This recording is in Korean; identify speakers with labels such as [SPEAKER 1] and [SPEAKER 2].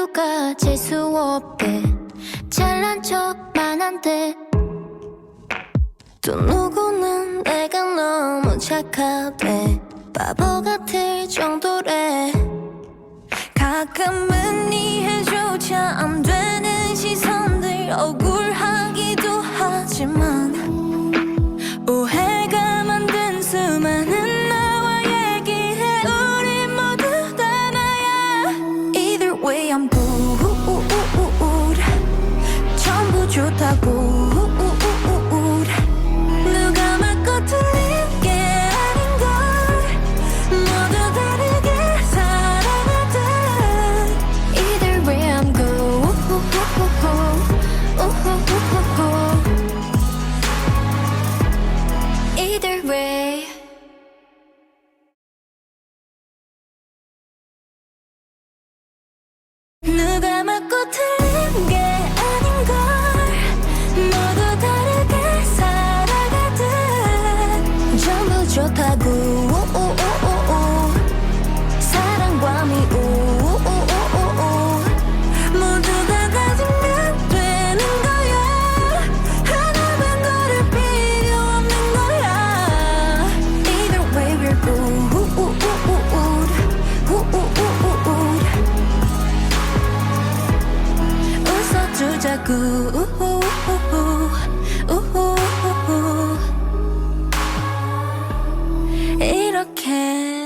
[SPEAKER 1] 이유가 재수 없대 잘난 척만 한대 또 누구는 내가 너무 착하대 바보 같을 정도래. 가끔은 이해 I'm good 전부 좋다고 누가 맞고 틀린 게 아닌걸 모두 다르게 good Either way 이렇게